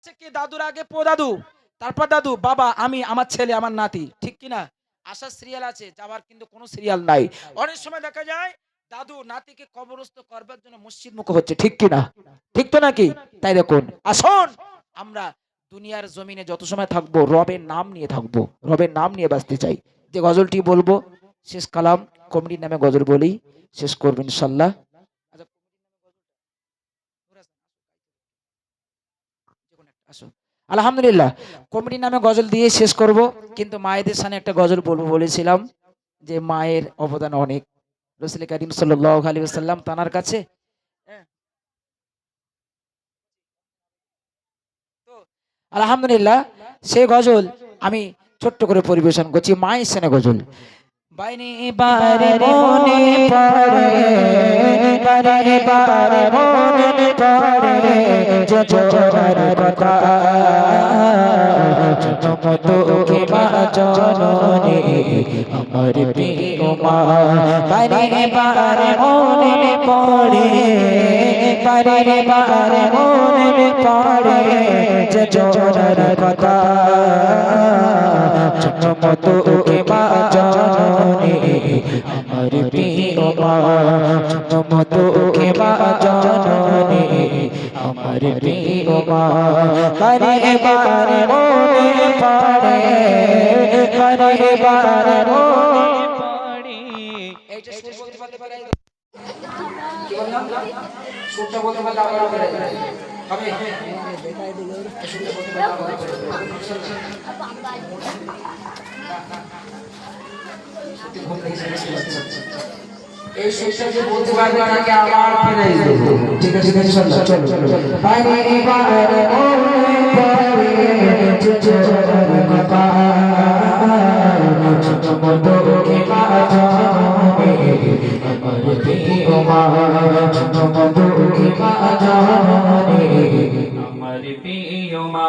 হচ্ছে কি দাদুর আগে পো দাদু তারপর দাদু, বাবা, আমি, আমার ছেলে, আমার নাতি। ঠিক কি না আসার সিরিয়াল আছে, যাওয়ার কিন্তু কোনো সিরিয়াল নাই। অনেক সময় দেখা যায়, দাদু, নাতিকে কবরস্থ করবার জন্য মসজিদ মুখ হচ্ছে। ঠিক কি না ঠিক তো নাকি? তাই দেখুন। আসুন আমরা দুনিয়ার জমিনে যত সময় থাকব, রবের নাম নিয়ে থাকব। রবের নাম নিয়ে বাঁচতে চাই। যে গজলটি বলব, শেষ কালাম কমিটির নামে গজল বলি, শেষ করবেন ইনশাল্লাহ। আসো। আলহামদুলিল্লাহ কমিটির নামে গজল দিয়ে শেষ করব কিন্তু মায়েদের সামনে একটা গজল বলব বলেছিলাম যে মায়ের অবদান অনেক। রসুল করিম সাল্লাহ আলী সাল্লাম তানার কাছে। হ্যাঁ। আলহামদুলিল্লাহ সেই গজল আমি ছোট্ট করে পরিবেশন করছি মায়ের সামনে গজল। বাইনে বারে মনে পড়ে বারে বারে মনে পড়ে। জোজোর কথা তোকে মা জননী আমার প্রিয় মা বারে বারে মনে পড়ে বারে বারে মনে পড়ে জোজোর কথা তোকে আমার প্রিয় মা বারে মনে পড়ে বারে বারে মনে পড়ে এইটা সুর বলতে পারলে পারে কি বললাম সুরটা বলতে পারলে হবে সুরটা বলতে সত্যি লেগেছে। এই সুরটা যে বলতে পারবে তাকে আবার দেবো ঠিক আছে ঠিক আছে চলো চলো। চলো কথা ছোট ছোট মা।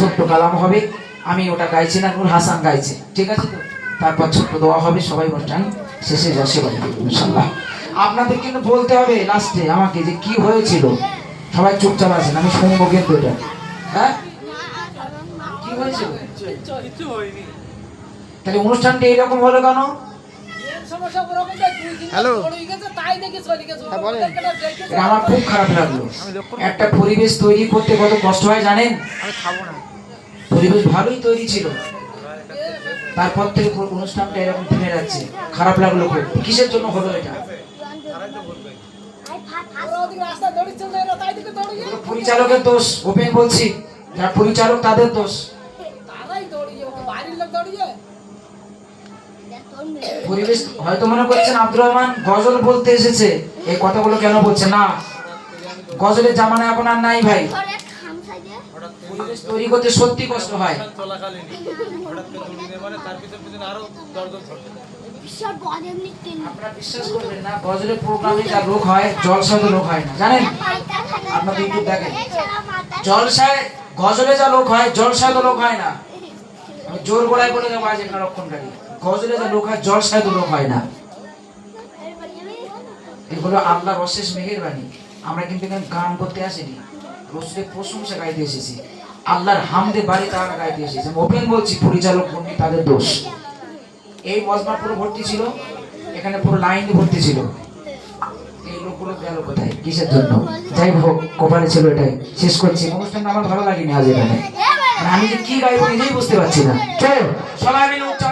ছোট্ট কালাম হবে। আমি ওটা গাইছি না নুর হাসান গাইছে। ঠিক আছে তো? তারপর ছোট্ট দোয়া হবে সবাই অনুষ্ঠান শেষে যাচ্ছে ইনশাল্লাহ আপনাদের কিন্তু বলতে হবে লাস্টে আমাকে যে কি হয়েছিল। সবাই চুপচাপ আছেন আমি শুনব কিন্তু এটা। হ্যাঁ? কি হয়েছিল? তাহলে অনুষ্ঠানটা এরকম হলো কেন? হ্যালো। আমার খুব খারাপ লাগল। একটা পরিবেশ তৈরি করতে কত কষ্ট হয় জানেন? আমি খাব না। পরিবেশ ভালোই তৈরি ছিল। তারপর থেকে অনুষ্ঠানটা এরকম থেমে যাচ্ছে। খারাপ লাগল খুব। কিসের জন্য হলো এটা? পরিচালকের দোষ? ওপেন বলছি। যারা পরিচালক তাদের দোষ? পরিবেশ, হয়তো মনে করছেন আব্দুর রহমান গজল বলতে এসেছে। এই কথাগুলো কেন বলছে? না গজলের জামানা এখন আর নাই ভাই। তৈরি করতে সত্যি কষ্ট হয়। না গজলের প্রোগ্রামে যা লোক হয়, জলসায় তো লোক হয় না, জানেন? আপনার দেখেন। জলসায়, গজলে যা লোক হয়, জলসায় তো লোক হয় না। জোর গলায় বলে দেবো আজ এখানে রক্ষণকারী। গজলে যা লোক হয় জলসায় তো লোক হয় না। এগুলো আল্লাহর অশেষ মেহেরবানি। আমরা কিন্তু এখানে গান করতে আসিনি। রসুলের প্রশংসা গাইতে এসেছি। আল্লাহর হামদে বাড়ি তারা গাইতে এসেছি। আমি ওপেন বলছি, পরিচালক কর্মী তাদের দোষ। এই মজমা পুরো ভর্তি ছিল? এখানে পুরো লাইন ভর্তি ছিল। এই লোকগুলো গেল কোথায়? কিসের জন্য? যাই হোক, কপালে ছিল এটাই। শেষ করছি। অনুষ্ঠানটা আমার ভালো লাগেনি আজ এখানে। মানে আমি যে কি গাইবো নিজেই বুঝতে পারছি না। চল, সবাই মিলে একবার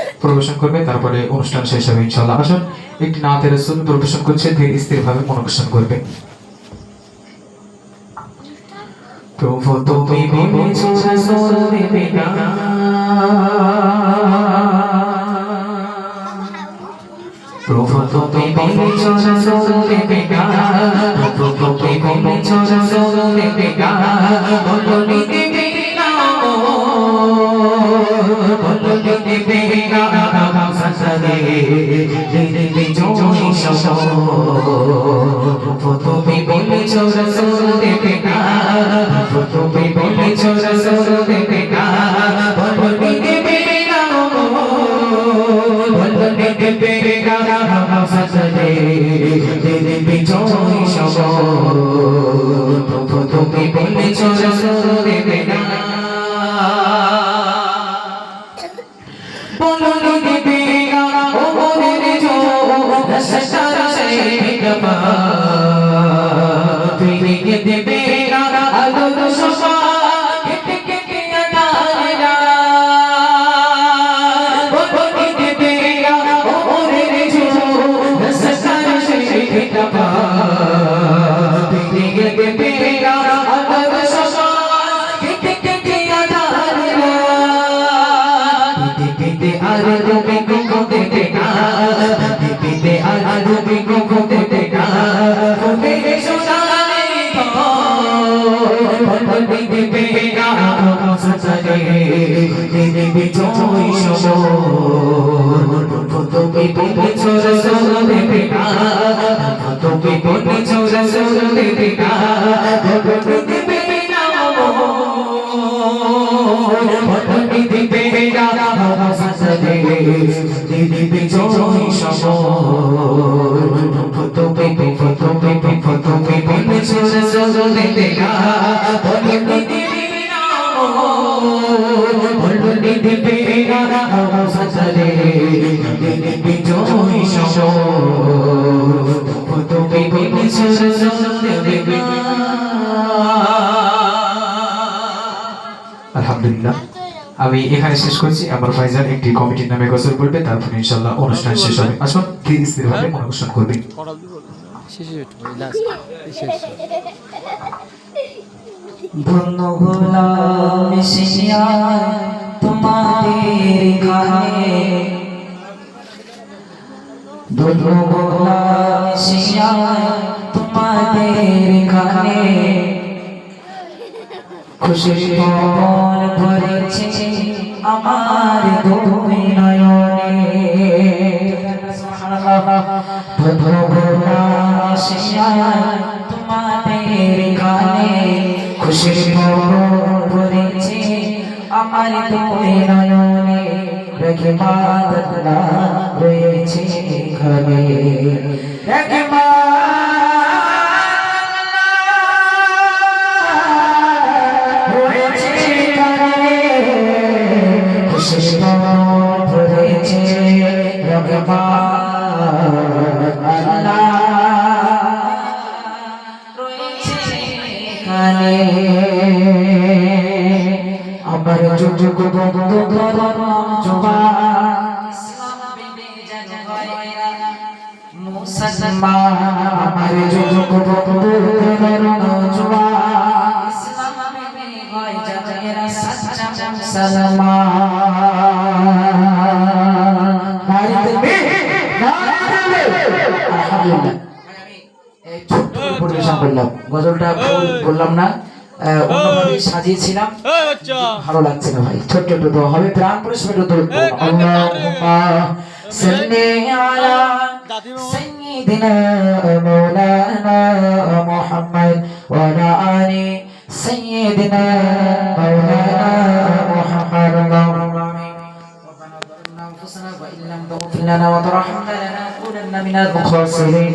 পরিবেশন করবে তারপরে অনুষ্ঠান শেষ হবে ইনশাল্লাহ আসুন একটি নামাতে রসুল পরিবেশন করছে ধীরে স্থির ভাবে মনোবেশন করবে প্রভু তুমি বলেছ রসুল দেবে না প্রভু তুমি বলেছ রসুল দেবে না প্রভু তুমি বলেছ রসুল দেবে না বলনি দেবে তুমি বলেছ রসুল দেবে না তুমি বলেছ রসুল দেবে না বলনি দেবে না বলনি দেবে না সব প্রভু তুমি বলেছ রসুল গবা তুমি দেবে আলোর সোপা কেটে কেটে দিদি আলহামদুলিল্লাহ। আমি এখানে শেষ করছি। আমার ভাইজান একটি কমিটির নামে গোসল করবে তারপর ইনশাল্লাহ অনুষ্ঠান শেষ হবে। আসুন ধীরে স্থির ভাবে অনুষ্ঠান করবে? বন্ধু গোলাম শিয়া তোমাদের গানে বন্ধু গোলাম শিয়া তোমাদের গানে খুশির পবন ভরেছে আমার দুই নয়নে বন্ধু গোলাম শিয়া তোমাদের গানে খুশির পবন ভরেছে আমার দুই নয়নে রেখে আল্লাহ রয়েছে এখানে আমার যুগ বন্ধু ভুল বললাম না আহ, অন্যভাবে সাজিয়েছিলাম ভালো লাগছে না ভাই ছোট্ট একটু দোয়া হবে প্রাণ পরিশ্রম একটু দোয়া করুন। আল্লাহুম্মা সাল্লি আলা সাইয়্যিদিনা মাওলানা মুহাম্মদ ওয়া আলা আলি সাইয়্যিদিনা মাওলানা মুহাম্মদ اللهم آمين ربنا ظلمنا أنفسنا وإن لم تغفر لنا وترحمنا لنكونن من الخاسرين